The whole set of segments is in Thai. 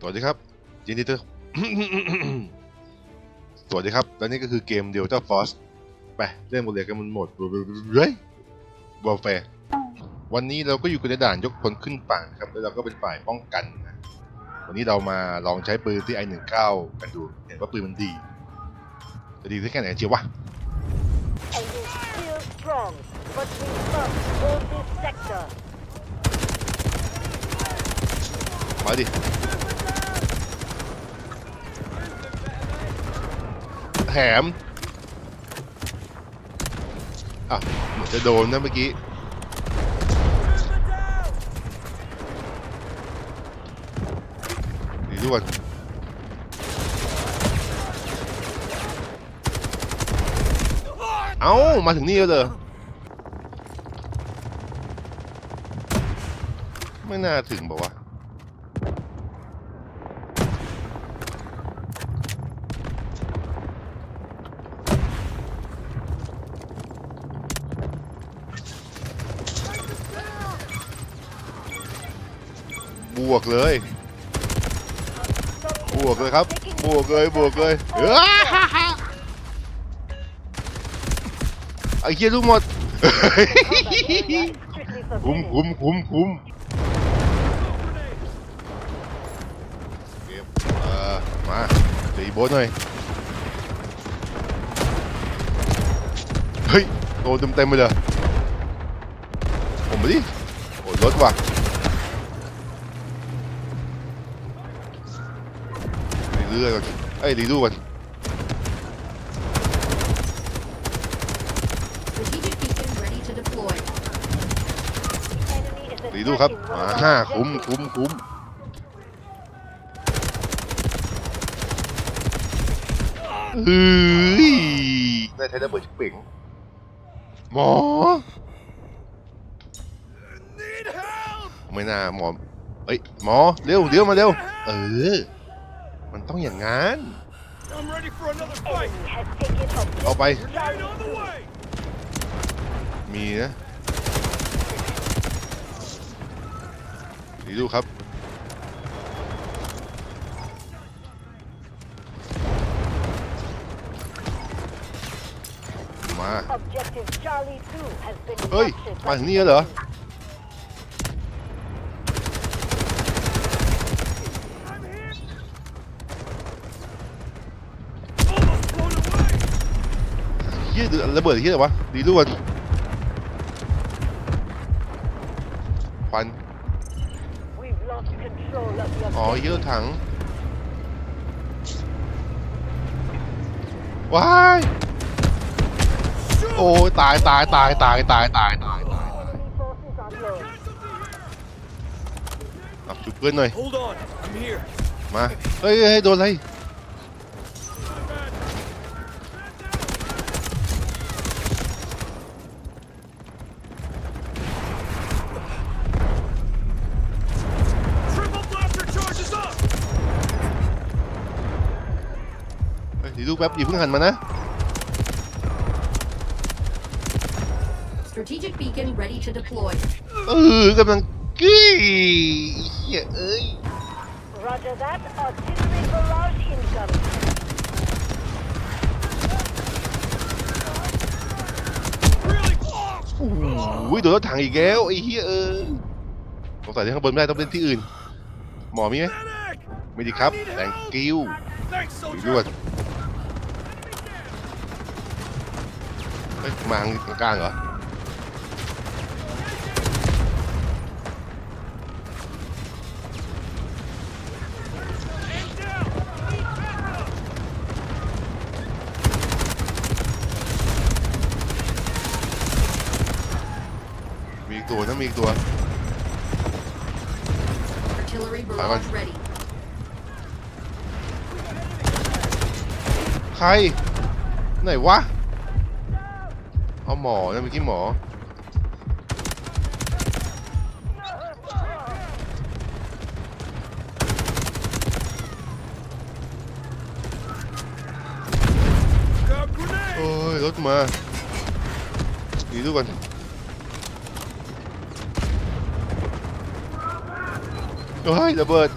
สวัสดีครับยินดีต้อนสวัสดีครับ และนี่ก็คือเกม Delta Force ไปเล่นบทเรียนกันมันหมดเฮ้ยบอลแฟร์วันนี้เราก็อยู่กันในด่านยกพลขึ้นฝั่งครับแล้วเราก็เป็นฝ่ายป้องกันนะวันนี้เรามาลองใช้ปืนที่ i19 กันดูเห็นว่าปืนมันดีจะดีแค่ไหนเชียววะมาดิ แถม อะเหมือนจะโดนนะเมื่อกี้ดีด้วยเอ้า มาถึงนี่แล้วเหรอไม่น่าถึงบอกว่า วะบวกเลย บวกเลยครับ บวกเลย บวกเลยเอ้าไอ้เหี้ยลูกหมด Combat area is strictly คุ้ม forbidden. คุ้มคุ้มคุ้มเก็บเอ่อมาตีโบสหน่อย เฮ้ย โดนเต็มเต็มๆไปเลยผมมาดิโอ้ยรถว่ะ เรื่อยก่อนเอ้ยรีดูก่อน Strategic beacon ready to deploy. รีดูครับมาห้าคุ้มคุ้มคุ้มเฮ้ยได้ใช้ระเบิดชิบเป่งหมอ ไม่น่าหมอเฮ้ยหมอเร็วเดี๋ยวมาเร็วเออ มันต้องอย่างงั้น I'm ready for another fight. Enemy has taken เอาไป objective Grenade Charlie on the way. มีนะดีดูครับ มา Objective Charlie 2 has been เฮ้ย captured มา by ถึงนี่แล้วเหรอ ยี่ระเบิดที่ไหนวะดีล้วนควันอ๋อยืดถังว้ายโอ้ตายตายตายตายตายตายตายตายจุดเพื่อนหน่อยมาเฮ้ยเฮ้ยโดนอะไร เฮ้ยดีดูแป๊บอย่าเพิ่งหันมานะ Strategic beacon ready to deploy. เออกำลังกี้เฮียเอ้ย Roger that. Artillery barrage incoming. Really close. โอ้ยโดนรถถังอีกแล้วไอ้เฮียเออสงสัยที่ข้างบนไม่ได้ต้องเป็นที่อื่น หมอมีไหม Medic. ไม่ดีครับ thank you Thanks, ดี soldier. ด้วย เฮ้ยมาทางกลางเหรอ Man down. Need backup. มีอีกตัวนะมีอีกตัว Artillery Fine. barrage ready. ใคร ไหนวะเอา หมอนะเมื่อกี้หมอ โอ้ยรถมาดีดูก่อนเฮ้ยระเบิด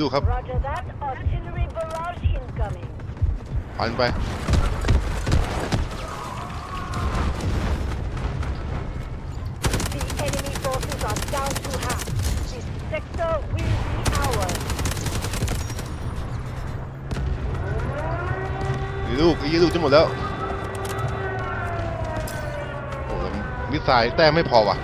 ลูกครับ Roger that. Artillery barrage incoming. พันไป The enemy forces are down to half. This sector will be ours. อีลูกอีลูกจะหมดแล้ว โอ้แล้วมิสไซล์แต้มไม่พอว่ะ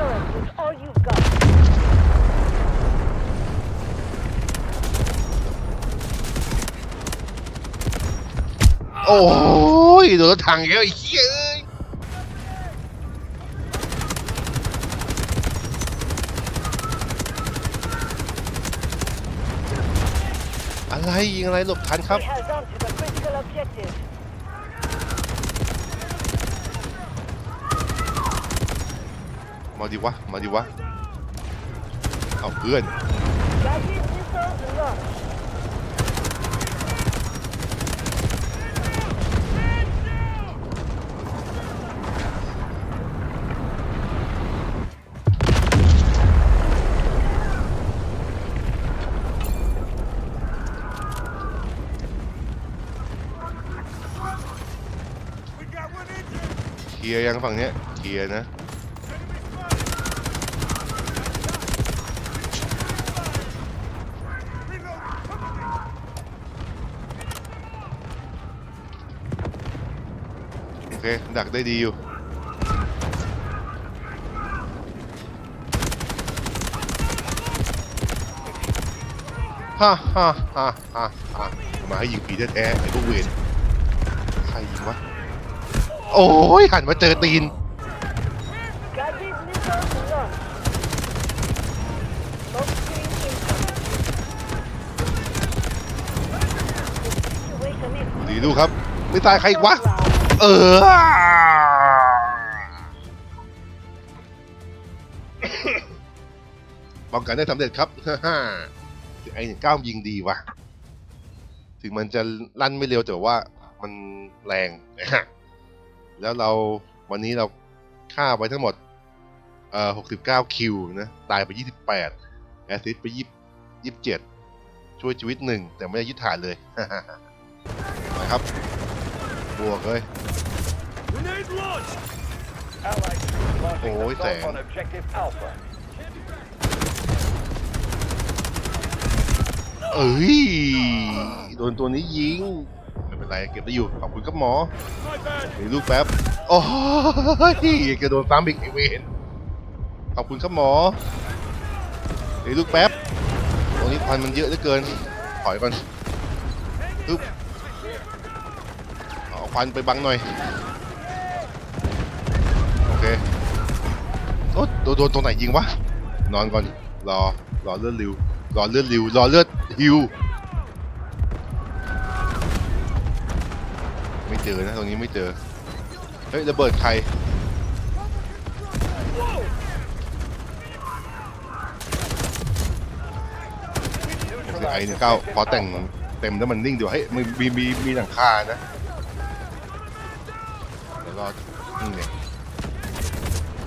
Secure it with all you've got. โอ้ยโดนรถถังอีกแล้วไอ้เหี้ยเอ้ยอะไรยิงอะไรหลบทันครับ We held on to the critical objective. มาดิวะ มาดิวะ เอาเพื่อนเคลียร์ยังฝั่งเนี้ยเคลียร์นะ โอเค ดักได้ดีอยู่ ฮ่าฮ่าฮ่าฮ่าฮ่ามาให้ยิงผีแท้ๆไอ้พวกเวรใครยิงวะ โอ้ยหันมาเจอตีน ดีดูครับ ไม่ตายใครอีกวะ เออ ป้องกันได้สำเร็จครับฮ่าไอ้เก้ายิงดีว่ะ ถึงมันจะลั่นไม่เร็วแต่ว่ามันแรงนะฮะแล้วเราวันนี้เราฆ่าไปทั้งหมด เอ่อ69คิวนะ ตายไป28แอซิสต์ไป20 27ช่วยชีวิตหนึ่งแต่ไม่ได้ยึดฐานเลยนะครับ บวกเลย Grenade launched! Allies launching Oh, assault damn. on objective Alpha. เอ้ย โดนตัวนี้ยิง ไม่เป็นไรเก็บได้อยู่ ขอบคุณครับหมอ My bad! มีลูกแป๊บ โอ้ยกระโดดซ้ำอีกไอเวนขอบคุณครับหมอเดี๋ยวลูกแป๊บตรงนี้ควันมันเยอะเหลือเกิน ถอยก่อนปึ๊บ ควันไปบังหน่อย โอเคโอ๊ยโดนโดนตรงไหนยิงวะ นอนก่อน รอ รอเลือดริว รอเลือดริว รอเลือดฮิว ไม่เจอนะ ตรงนี้ไม่เจอ เฮ้ยระเบิดใครไอ้หนึ่งเก้าพอแต่งเต็มแล้วมันนิ่งเดี๋ยวให้ยมีมีมีมีหลังคานะเดี๋ยวรอ นี่เนี่ย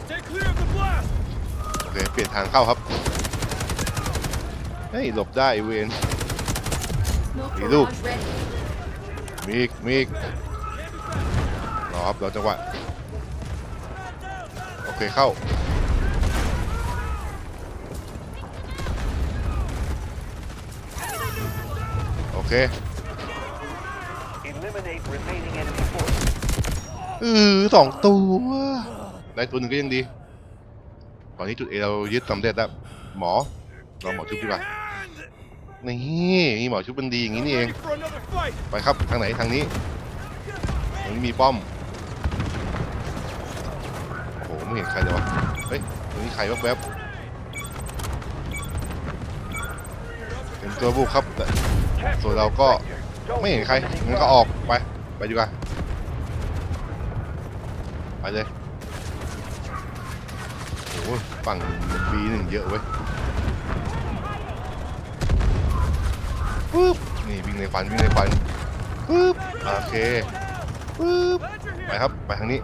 Stay clear of the blast! โอเคเปลี่ยนทางเข้าครับ เฮ้ย หลบได้ไอ้เวน Smoke Hey, look. barrage ready. มีอีกมีอีกรอครับรอจังหวะ โอเคเข้าโอเค Eliminate remaining enemy forces. เออสองตัว ได้ตัวหนึ่งก็ยังดี ตอนนี้จุดเอเรายึดสำเร็จแล้ว หมอเราหมอชุบดีกว่า Hand! นี่มีหมอชุบเป็นดีอย่างนี้นี่เอง ไปครับทางไหนทางนี้ตรงนี้มีป้อม โอ้โหไม่เห็นใครเลยวะ เฮ้ยตรงนี้ใครแวบๆเห็นตัวบุกครับแต่ Capture So the they'll go- sector. Don't ไม่เห็นใครงั้นก็ออกไปไปดีกว่า ไปเลยโอ้โหฝั่งบีหนึ่งเยอะเว้ยปึ๊บนี่วิ่งในควันวิ่งในควันปึ๊บโอเคปึ๊บไปครับไปทางนี้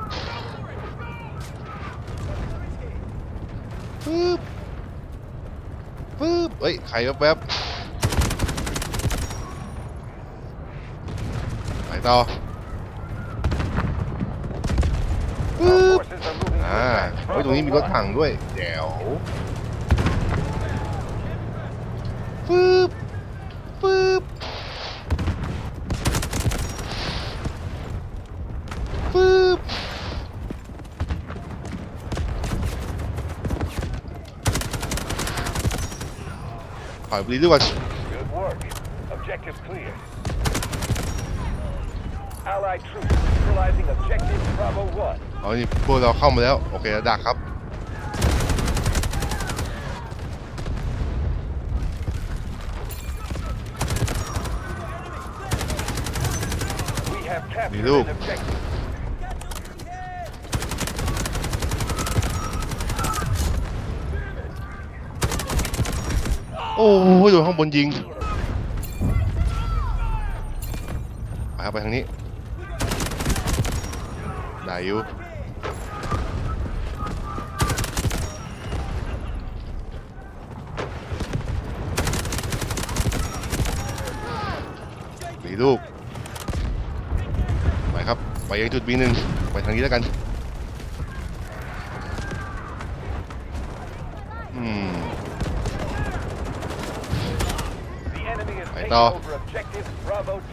ปึ๊บปึ๊บเอ้ยใครแวบๆไปต่อ Our ปึ๊บ forces are moving to อ่า attack เฮ้ยตรงนี้มีรถถังด้วยแจ๋ยวปึ๊บปึ๊บปึ๊บถอยไปดีด้วย 1. Good work. Objective clear. Allied troops neutralizing objective Bravo 1. เอานี่พวกเราเข้ามาแล้ว โอเคแล้วดักครับ We have captured Look. an objective. โอ้ยโดนข้างบนยิงไปครับไปทางนี้ ได้อยู่ ลูก ไปครับ ไปยังจุดบีหนึ่งไปทางนี้แล้วกัน อืม The enemy is Ahí taking está. over objective Bravo 2.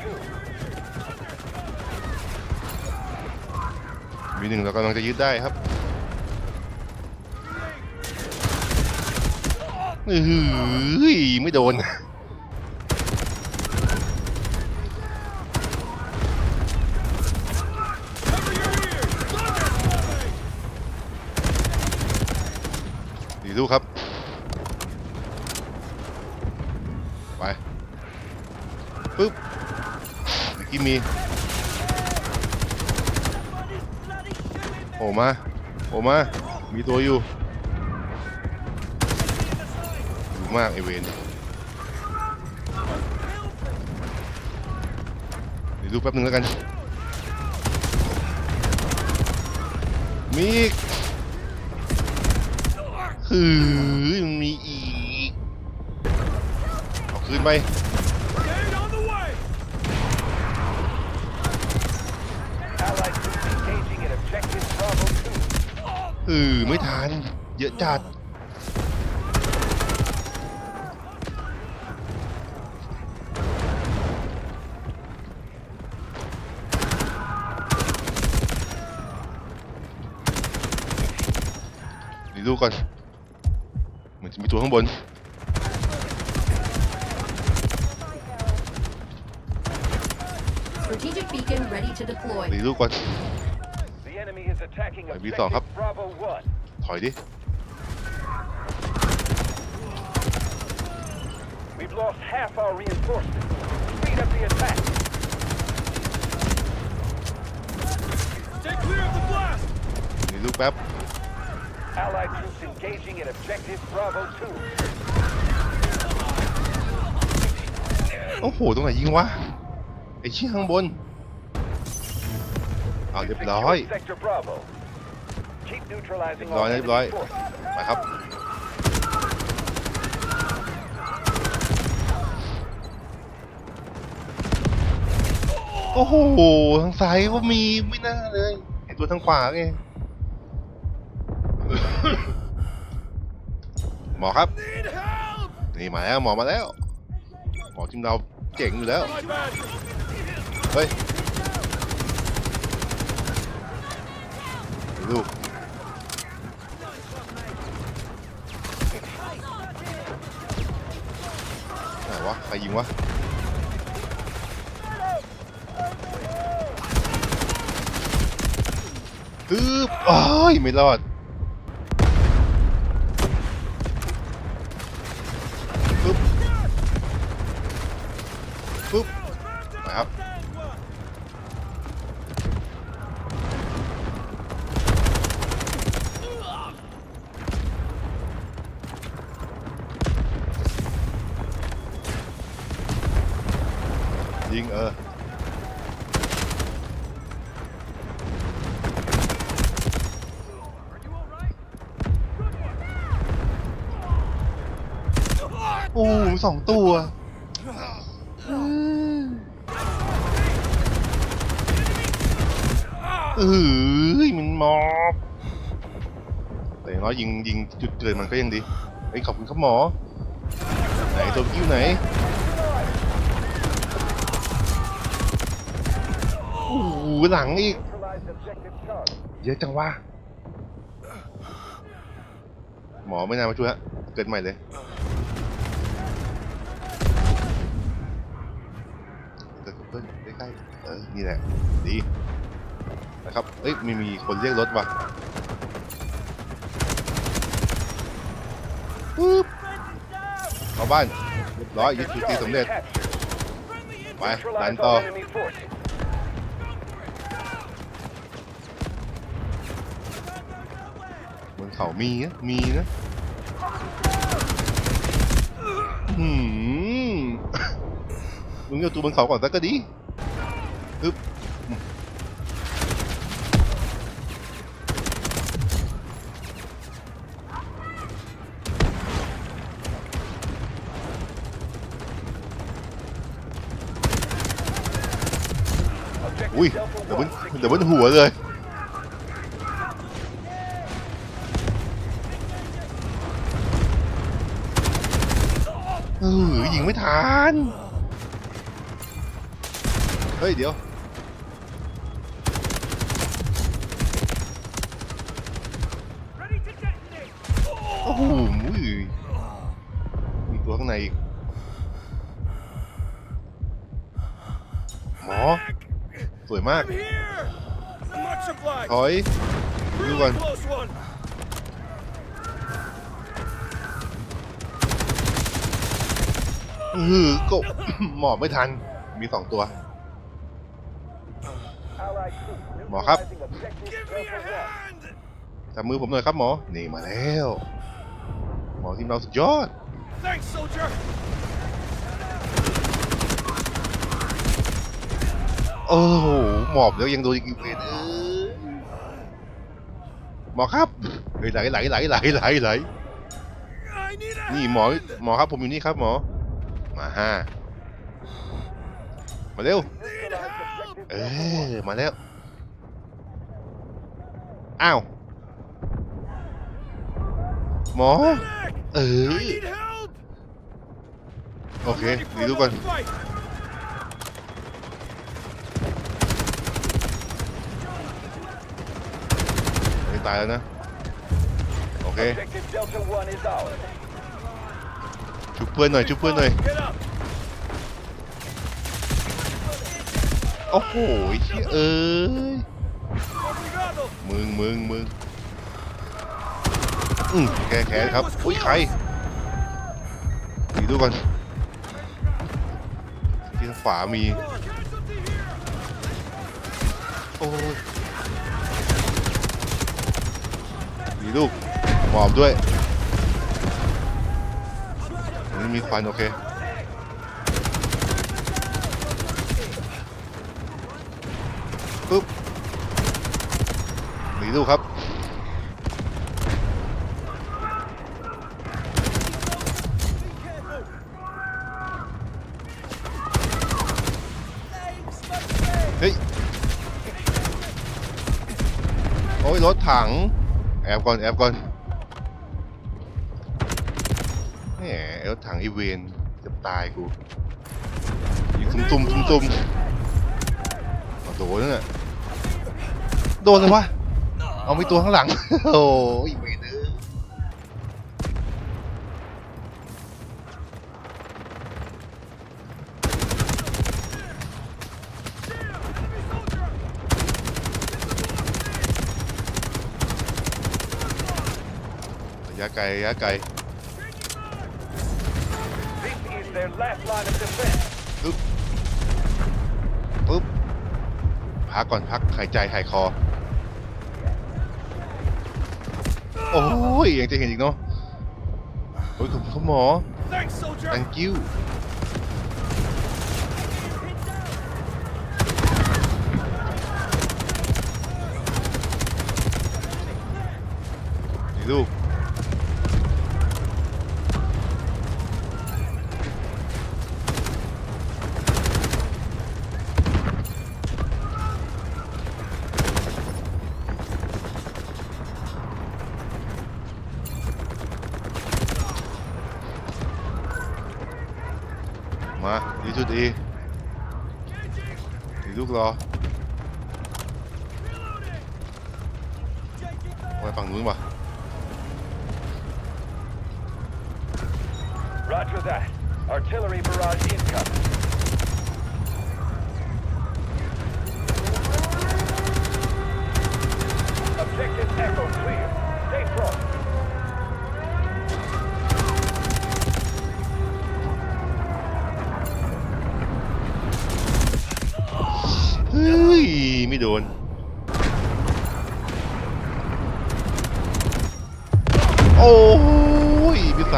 บีหนึ่งเรากำลังจะยึดได้ครับเฮ้ยไม่โดน ลูกครับ ไปปึ๊บเมื่อกี้มีโผล่มาโผล่มามีตัวอยู่อยู่มากไอเวนเดี๋ยวดูแป๊บนึงแล้วกันมีอีก หือยังมีอีกเอาคืนไปอือไม่ทัน เยอะจัดดูก่อน มือนจะมีตัวข้างบน Strategic beacon ready to deploy. ดีดูก่อน The enemy is attacking Phải biết objective rồi, hấp. Bravo 1. ถอยดิ We've lost half our reinforcements. Speed up the attack. Stay clear of the blast! ดีดูแป๊บ Allied troops engaging in objective Bravo 2. โอ้โห ตรงไหนยิงวะ ไอ้ชี้ข้างบน เอาเรียบร้อย Secure Sector Bravo. Keep neutralizing ร้อย all เรียบร้อย enemy forces. ไปครับ โอ้โห ทางซ้ายก็มีไม่น่าเลยเห็นตัวทางขวาไง หมอครับ นี่มาแล้วหมอมาแล้ว หมอทีมเราเจ๋งอยู่แล้ว เฮ้ยลูกไหนวะใครยิงวะฮึบโอ้ยไม่รอดปึ๊บปึ๊บไปครับ ยิงเออ Are you alright? Good one! โอ้สองตัวเอ้ยมันมอบแต่น้อยยิงยิงจุดเกิดมันก็ยังดีไอ้ขอบคุณครับหมอ ไหนตัวกิ้วไหนโอ้โหหลังอีก เยอะจังวะหมอไม่น่ามาช่วยฮะ เกิดใหม่เลย เกิดเพิ่ม ใกล้ๆเออนี่แหละดีนะครับเอ้ยม่มีคนเรียกรถว่ะปึ๊บเข้าบ้านเรียบร้อยยึดจุดที่สำเร็จไปดันต่อบนเขามีนะมีนะหืมมึงเอาตัวบนเขาก่อนสักก็ดีปึ๊บอุ้ย เดี๋ยวบนเดี๋ยวบนหัวเลยเออยิงไม่ทัน เฮ้ย เดี๋ยว มาก I'm here. Much obliged. ถอย ดูก่อน Really close one. เออก็หมอบไม่ทัน มีสองตัว Allied troops หมอครับ neutralizing objective Give me a Delta One. hand. จับมือผมหน่อยครับหมอ นี่มาแล้ว หมอทีมเราสุดยอด Thanks, soldier. โอ้โหหมอบแล้วยังโดนอีกเวนเอ้ยหมอครับเฮ้ยไหลไหลไหลไหลไหลไหล I need a นี่หมอหมอครับผมอยู่นี่ครับหมอ มาห้ามาเร็ว Neutralize objective เอ Delta อมาแล้วอ้าวหมอ Medic. เอ I อ need help. โอเค Ready for ดี a ดูก่อน long fight. ไม่ ตายแล้วนะ โอเค Objective Delta One is ours. ชุบเพื่อนหน่อยชุบเพื่อนหน่อย Get up. โอ้โหเชี่ยเอ้ย Obrigado. มึงมึงมึงอืมแก้แค้นครับ อุ้ยใครดีดูก่อนที่ขวามี Casualty here. โอ้ยดีลูก หมอบด้วยนี้มีควันโอเคปึ๊บดีลูครับเฮ้ย โอ้ยรถถัง แอบก่อน แอบก่อน รถถังอีเวนจะตายกูยิงตุ้มตุ้มตุ้มตุ้มเอาโดนนั่นน่ะโดนเลยวะเอาไม่ตัวข้างหลัง โอ้ยอีเวนเออระยะไกลระยะไกล This is their last line of defense. ปึ๊บปึ๊บพักก่อนพักหายใจหายคอ โอ้ยยังจะเห็นอีกเนาะโอ้ยขอบคุณครับหมอ Thanks, soldier. thank you นี่ลูก มาดีสุดดีดีลูกรอไปฝั่งนู้นว่ะ Roger that. Artillery barrage incoming.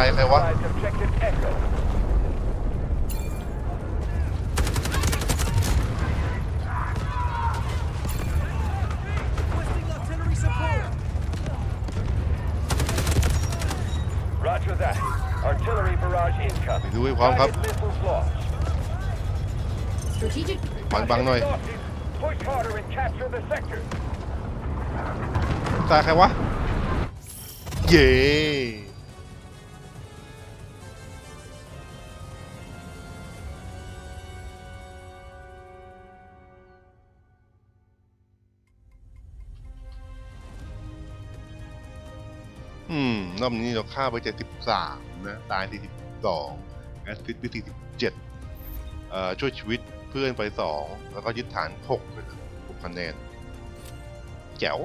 ยพิสัยใครวะ Neutralize Objective Echo. Requesting artillery support. Roger that. Artillery barrage ไป incoming. ดูให้พร้อมครับ Guided missiles launched. Strategic บังบังหน่อย Forces, Push harder and capture the sector. ตายใครวะ เย้ รอบนี้เราฆ่าไป 73 นะ ตาย 42 แอสซิสต์ไป 47 เอ่อ ช่วยชีวิตเพื่อนไป 2 แล้วก็ยึดฐาน 6 เลยนะ6คะแนน แจ๋ว